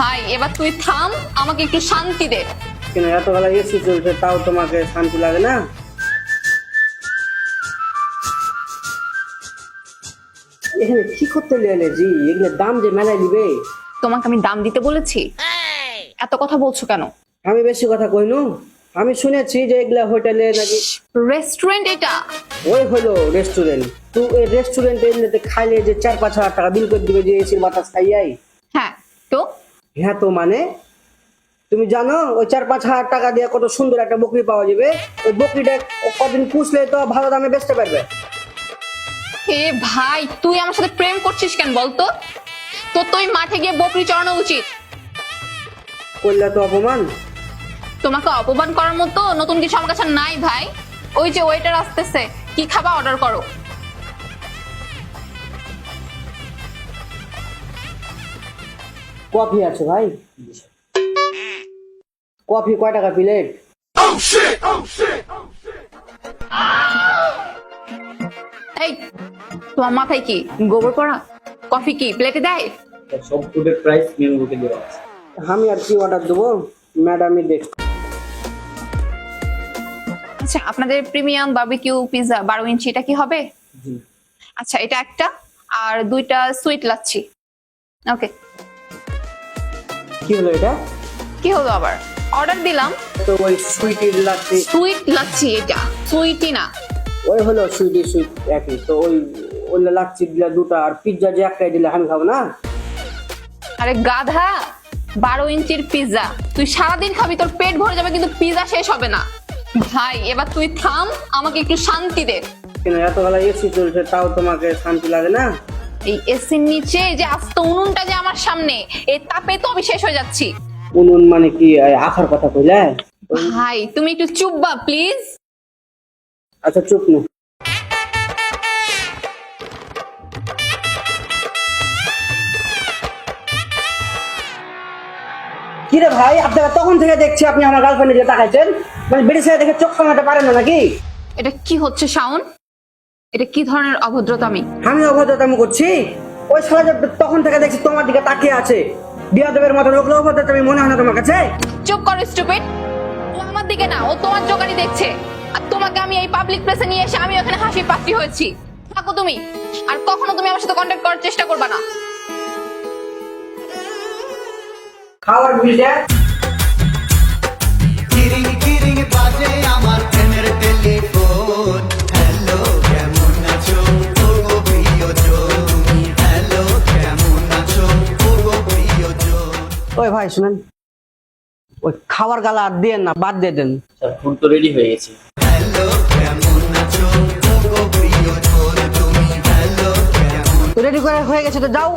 ভাই এবার তুই থাম আমাকে একটু শান্তি দে। কেন এত বেলা এসি চলছে তাও তোমাকে শান্তি লাগে না? এখানে কি করতে এলে জি? এগুলো দাম যে মেলায় দিবে? তোমাকে আমি দাম দিতে বলেছি? এত কথা বলছো কেন? আমি বেশি কথা কইনু আমি শুনেছি যে এগুলা হোটেলে নাকি রেস্টুরেন্ট এটা? ওই হলো রেস্টুরেন্ট। তো এই রেস্টুরেন্টে খাইলে যে চার পাঁচ হাজার টাকা বিল করে দিবে যে এসির বাতাস খাইয়াই। হ্যাঁ তো? হ্যাঁ তো মানে? তুমি জানো ওই চার পাঁচ হাজার টাকা দিয়ে কত সুন্দর একটা বকরি পাওয়া যাবে। ওই বকরিটা কদিন পুষলে তো ভালো দামে বেচতে পারবে। এ ভাই তুই আমার সাথে প্রেম করছিস কেন বলতো? তো তুই মাঠে গিয়ে বকরি চড়ানো উচিত। করলে তো অপমান। তোমাকে অপমান করার মতো নতুন কিছু আমার কাছে নাই ভাই। ওই যে ওয়েটার আসতেছে কি খাবা অর্ডার করো। কফি আছে ভাই। কফি কয় টাকা প্লেট? এই তোমার মাথায় কি গোবর পড়া? কফি কি? প্লেটে দেয়? সব ফুডের প্রাইস মেনু বুকে দেওয়া আছে আমি আর কি অর্ডার দেবো? ম্যাডামই দেখ আচ্ছা আপনাদের প্রিমিয়াম বারবিকিউ পিৎজা বারো ইঞ্চি এটা কি হবে? আচ্ছা এটা একটা আর দুইটা সুইট লাচ্ছি। ওকে কি হলো এটা? কি হলো আবার? অর্ডার দিলাম। তো ওই সুইটির লাচ্ছি। সুইট লাচ্ছি এটা। সুইটি না। ওই হলো সুইটি সুইট একই। তো ওই ওই লাচ্ছি দিলে দুটা আর পিৎজা যে একটাই দিলে আমি খাব না? আরে গাধা বারো ইঞ্চির পিৎজা তুই সারাদিন খাবি তোর পেট ভরে যাবে কিন্তু পিৎজা শেষ হবে না। ভাই এবার তুই থাম আমাকে একটু শান্তি দে। কেন এত বেলা এসি চলছে তাও তোমাকে শান্তি লাগে না? এই এসির নিচে যে আস্ত উনুনটা যে আমার সামনে এই তাপে তো আমি শেষ হয়ে যাচ্ছি। উনুন মানে কি আখার কথা কইলে? ভাই তুমি একটু চুপ বা প্লিজ। আচ্ছা চুপ না। কিরে ভাই আপনারা তখন থেকে দেখছি আপনি আমার গার্লফ্রেন্ডে যে তাকাইছেন। মানে বেড়ে দেখে চোখ কামাতে পারেন না নাকি? এটা কি হচ্ছে শাওন? এটা কি ধরনের অভদ্রতামি? আমি অভদ্রতামি করছি। ওই শালা যে তখন থেকে দেখছি তোমার দিকে তাকিয়ে আছে। বিয়াদবের মতো লোক অভদ্রতামি মনে হয় না তোমার কাছে? চুপ করো স্টুপিড ও আমার দিকে না ও তোমার জোগাড়ি দেখছে। আর তোমাকে আমি এই পাবলিক প্লেসে নিয়ে এসে আমি ওখানে হাসি পাত্রী হয়েছি। থাকো তুমি। আর কখনো তুমি আমার সাথে কন্ট্যাক্ট করার চেষ্টা করবে না। খাওয়ার বিলটা ওই ভাই শুনেন ওই খাওয়ার গালা আর দিয়ে না বাদ দিয়ে দেন। স্যার ফুড তো রেডি হয়ে গেছে। রেডি করে হয়ে গেছে তো যাও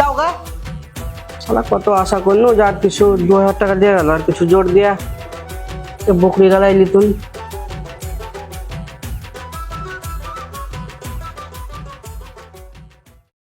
দাও গা। শালা কত আশা করল যার কিছু দু হাজার টাকা দিয়ে গেল আর কিছু জোর দিয়া। বকরি গালাই লিতুন